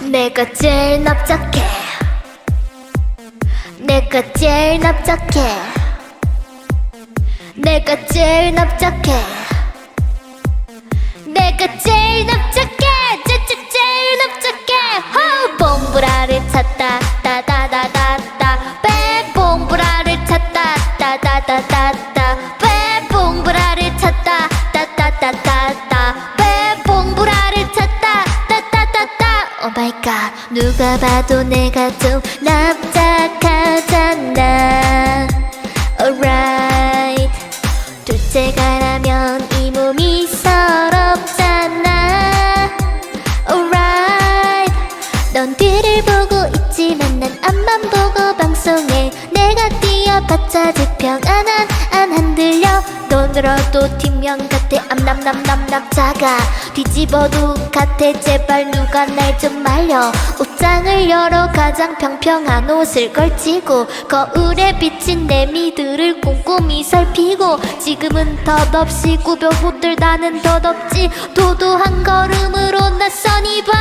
내가 제일 납작해. 내가 제일 납작해. 내가 제일 납작해. 내가 제일 납작해. 제일 납작해. 호 봉브라를 찾다 마이 갓 누가 봐도 내가 좀 납작하잖아. Alright. 둘째가라면 이 몸이 서럽잖아. Alright. 넌 뒤를 보고 있지만 난 앞만 보고 방송해 뛰어봤자 지평 안한 안 흔들려. 너들어도 뒷면 같아. 암남남남남 작아 뒤집어도 같아. 제발 누가 날 좀 말려. 옷장을 열어. 가장 평평한 옷을 걸치고 거울에 비친 내 미들을 꼼꼼히 살피고 지금은 덧없이 구별 호들 나는 덧없지 도도한 걸음으로 낯선 이밤.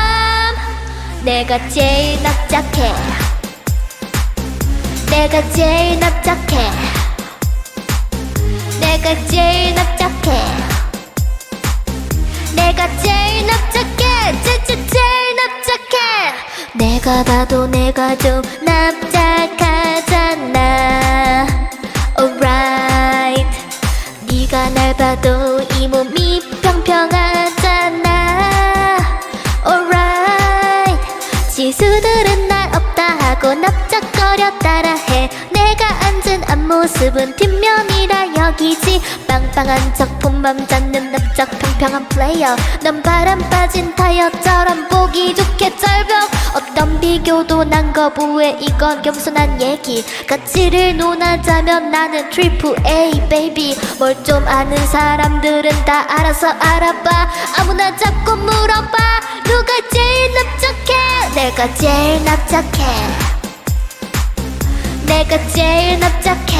내가 제일 납작해 내가 제일 납작해. 내가 제일 납작해. 내가 제일 납작해. 제제 제일 납작해. 내가 봐도 내가 좀 납작하잖아. Alright. 네가 날 봐도 이 몸이 평평하잖아. Alright. 지수들은 날 없다 하고 납작거려 따라해 모습은 뒷면이라 여기지. 빵빵한 척 본밤 잡는 납작 평평한 플레이어 넌 바람 빠진 타이어처럼 보기 좋게 절벽. 어떤 비교도 난 거부해 이건 겸손한 얘기. 가치를 논하자면 나는 트리플 A 베이비 뭘좀 아는 사람들은 다 알아서 알아봐. 아무나 잡고 물어봐. 누가 제일 납작해? 내가 제일 납작해 내가 제일 납작해.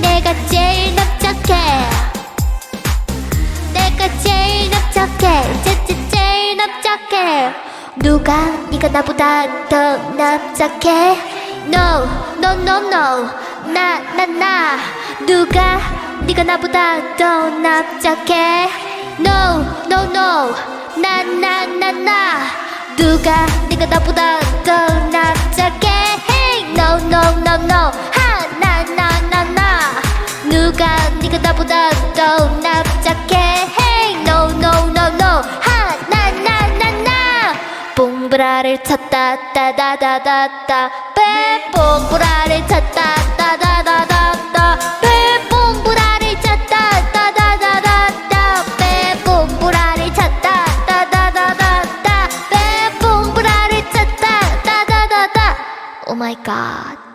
내가 제일 납작해. 내가 제일 납작해. 제제 제일 납작해. 누가 네가 나보다 더 납작해? No no no no. 나 나 나. 누가 네가 나보다 더 납작해? No no no. 나 나 나 나. 누가 네가 나보다 더 납작해 no no no no. 하나 나나 나. 누가 네가 나보다 더 납작해? Hey no no no no. 하나 나나나. 봉브라를 찾다 따다다다다 빼 봉브라를 찾다 my God.